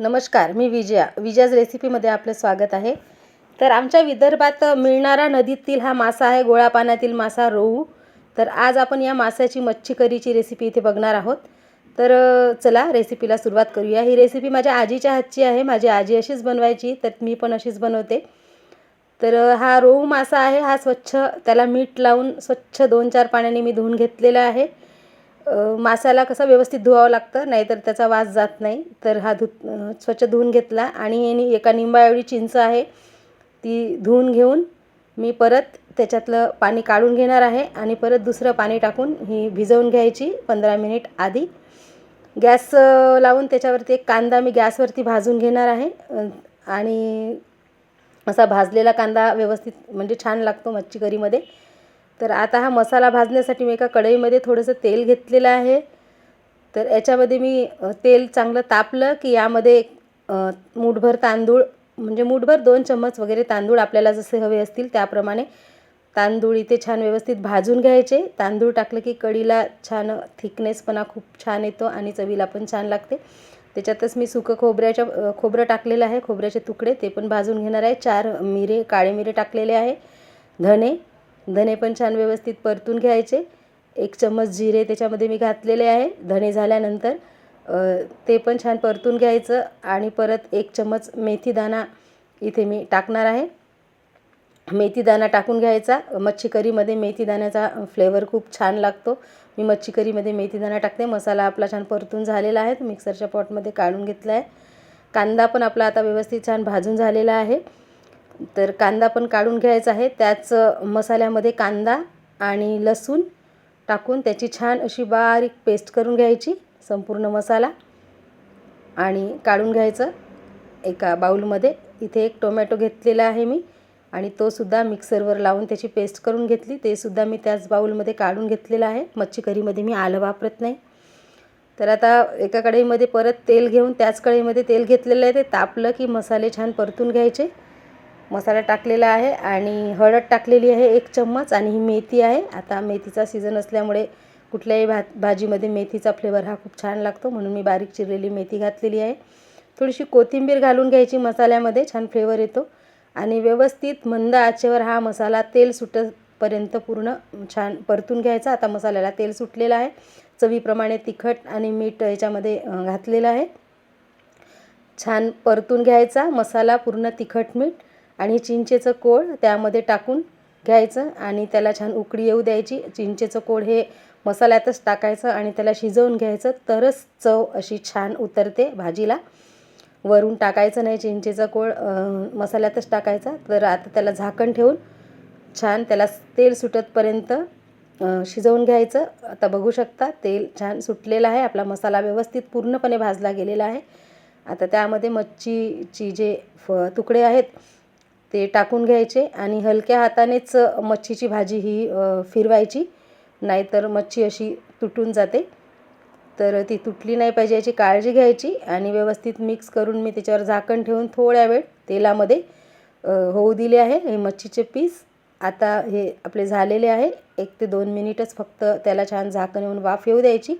नमस्कार मी विजया. विजयाज रेसिपीमध्ये आपलं स्वागत आहे. तर आमच्या विदर्भात मिळणारा नदीतील हा मासा आहे गोळा पाण्यातील मासा रोहू. तर आज आपण या मासाची मच्छी करीची रेसिपी इथे बघणार आहोत. तर चला रेसिपीला सुरुवात करूया. ही रेसिपी माझ्या आजीच्या हातची आहे. माझी आजी अशीच बनवायची तर मी पण अशीच बनवते. तर हा रोहू मासा आहे. हा स्वच्छ त्याला मीठ लावून स्वच्छ दोन चार पाण्याने मी धुवून घेतलेला आहे. मासाला कसं व्यवस्थित धुवावं लागतं नाहीतर त्याचा वास जात नाही. तर हा धु स्वच्छ धुवून घेतला आणि यानी एका निंबा एवढी चिंच आहे ती धुवून घेऊन मी परत त्याच्यातलं पाणी काढून घेणार आहे आणि परत दुसरं पाणी टाकून ही भिजवून घ्यायची पंधरा मिनिट आधी. गॅस लावून त्याच्यावरती एक कांदा मी गॅसवरती भाजून घेणार आहे. आणि असा भाजलेला कांदा व्यवस्थित म्हणजे छान लागतो मच्छी करीमध्ये तर आता हा मसाला भाजण्यासाठी मी एका कढईमध्ये थोडंसं तेल घेतलेलं आहे. तर याच्यामध्ये मी तेल चांगलं तापलं की यामध्ये मूठभर तांदूळ म्हणजे मूठभर दोन चम्मच वगैरे तांदूळ आपल्याला जसे हवे असतील त्याप्रमाणे तांदूळ इथे छान व्यवस्थित भाजून घ्यायचे. तांदूळ टाकलं की कढीला छान थिकनेसपणा खूप छान येतो आणि चवीला पण छान लागते. त्याच्यातच मी सुकं खोबऱ्याच्या खोबरं टाकलेलं आहे. खोबऱ्याचे तुकडे ते पण भाजून घेणार आहे. चार मिरे काळे मिरे टाकलेले आहे. धणे धणे पण छान व्यवस्थित परतून घ्यायचे. एक चम्मच जिरे त्याच्यामध्ये मी घातलेले आहे. धणे झाल्यानंतर ते पण छान परतून घ्यायचं आणि परत एक चम्मच मेथीदाणा इथे मी टाकणार आहे. मेथीदाणा टाकून घ्यायचा. मच्छी करीमध्ये मेथीदाण्याचा फ्लेवर खूप छान लागतो. मी मच्छी करीमध्ये मेथीदाणा टाकते. मसाला आपला छान परतून झालेला आहे. मिक्सरच्या पॉटमध्ये काढून घेतला आहे कांदा पण आपला आता व्यवस्थित छान भाजून झालेला आहे. तर कांदा पण काढून घ्यायचा आहे. त्याच मसाल्यामध्ये कांदा आणि लसूण टाकून त्याची छान अशी बारीक पेस्ट करून घ्यायची संपूर्ण मसाला. आणि काढून घ्यायचं एका बाऊलमध्ये इथे एक टोमॅटो घेतलेला आहे मी आणि तोसुद्धा मिक्सरवर लावून त्याची पेस्ट करून घेतली. ते सुद्धा मी त्याच बाऊलमध्ये काढून घेतलेलं आहे. मच्छी करीमध्ये मी आलं वापरत नाही. तर आता एका कढईमध्ये परत तेल घेऊन त्याच कढईमध्ये तेल घेतलेलं आहे. ते तापलं की मसाले छान परतून घ्यायचे. मसाला टाकलेला आहे आणि हळद टाकलेली आहे एक चम्मच आणि ही मेथी आहे. आता मेथीचा सीझन असल्यामुळे कुठल्याही भा भाजीमध्ये मेथीचा फ्लेवर हा खूप छान लागतो. म्हणून मी बारीक चिरलेली मेथी घातलेली आहे. थोडीशी कोथिंबीर घालून घ्यायची मसाल्यामध्ये छान फ्लेवर येतो. आणि व्यवस्थित मंद आचेवर हा मसाला तेल सुटपर्यंत पूर्ण छान परतून घ्यायचा. आता मसाल्याला तेल सुटलेलं आहे. चवीप्रमाणे तिखट आणि मीठ याच्यामध्ये घातलेलं आहे. छान परतून घ्यायचा. मसाला पूर्ण तिखट मीठ आणि चिंचेचं कोळ त्यामध्ये टाकून घ्यायचं आणि त्याला छान उकळी येऊ द्यायची. चिंचेचं कोळ हे मसाल्यातच टाकायचं आणि त्याला शिजवून घ्यायचं. तरच चव अशी छान उतरते भाजीला. वरून टाकायचं नाही चिंचेचा कोळ मसाल्यातच टाकायचा. तर आता त्याला झाकण ठेवून छान त्याला तेल सुटतपर्यंत शिजवून घ्यायचं. आता बघू शकता तेल छान सुटलेलं आहे. आपला मसाला व्यवस्थित पूर्णपणे भाजला गेलेला आहे. आता त्यामध्ये मच्छीची जे फ तुकडे आहेत ते टाकून घ्यायचे आणि हलक्या हातानेच मच्छीची भाजी ही फिरवायची. नाहीतर मच्छी अशी तुटून जाते. तर ती तुटली नाही पाहिजे याची काळजी घ्यायची आणि व्यवस्थित मिक्स करून मी त्याच्यावर झाकण ठेवून थोड्या वेळ तेलामध्ये होऊ दिले आहे हे मच्छीचे पीस. आता हे आपले झालेले आहे. एक ते दोन मिनिटच फक्त त्याला छान झाकण येऊन वाफ येऊ द्यायची.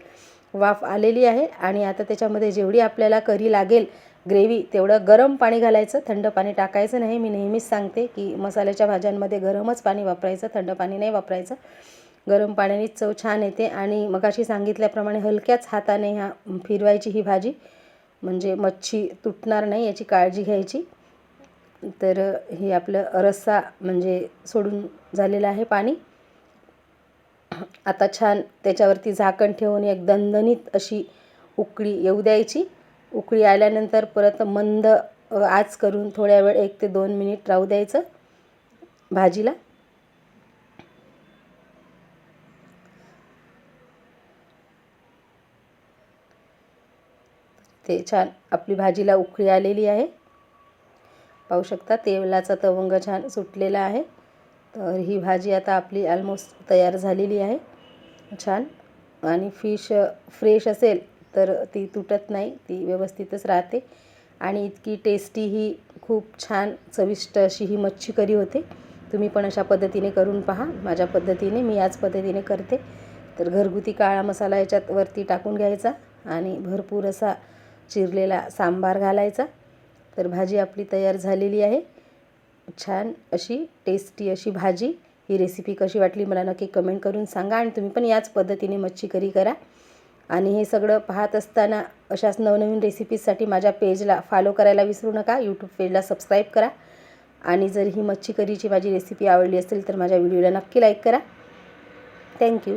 वाफ आलेली आहे आणि आता त्याच्यामध्ये जेवढी आपल्याला करी लागेल ग्रेव्ही तेवढं गरम पाणी घालायचं थंड पाणी टाकायचं नाही. मी नेहमीच सांगते की मसाल्याच्या भाज्यांमध्ये गरमच पाणी वापरायचं थंड पाणी नाही वापरायचं. गरम पाण्याने चव छान येते आणि मगाशी सांगितल्याप्रमाणे हलक्याच हाताने ह्या फिरवायची ही भाजी म्हणजे मच्छी तुटणार नाही याची काळजी घ्यायची. तर हे आपलं रस्सा म्हणजे सोडून झालेलं आहे पाणी. आता छान त्याच्यावरती झाकण ठेवून एक दणदणीत अशी उकळी येऊ द्यायची. उकळी आल्यानंतर परत मंद आज आच करून थोड्या वेळ एक ते दोन मिनिट राहू द्यायचं भाजीला. ते छान आपली भाजीला उकळी आलेली आहे. पाहू शकता तेलाचा तवंग छान सुटलेला आहे. तर ही भाजी आता आपली ऑलमोस्ट तयार झालेली आहे. छान. आणि फिश फ्रेश असेल तर ती तुटत नाही ती व्यवस्थितच राहते. आणि इतकी टेस्टी ही खूप छान चविष्ट अशी ही मच्छी करी होते. तुम्ही पण अशा पद्धतीने करून पहा. माझ्या पद्धतीने मी याच पद्धतीने करते. तर घरगुती काळा मसाला याच्यात वरती टाकून घ्यायचा आणि भरपूर असा चिरलेला सांबार घालायचा. तर भाजी आपली तयार झालेली आहे. छान अशी टेस्टी अशी भाजी. ही रेसिपी कशी वाटली मला नक्की कमेंट करून सांगा आणि तुम्ही पण याच पद्धतीने मच्छी करी करा. आणि हे सगळं पाहत असताना अशाच नवनवीन रेसिपीजसाठी माझ्या पेजला फॉलो करायला विसरू नका. यूट्यूब पेजला सबस्क्राईब करा. आणि जर ही मच्छी करीची माझी रेसिपी आवडली असेल तर माझ्या व्हिडिओला नक्की लाईक करा. थँक्यू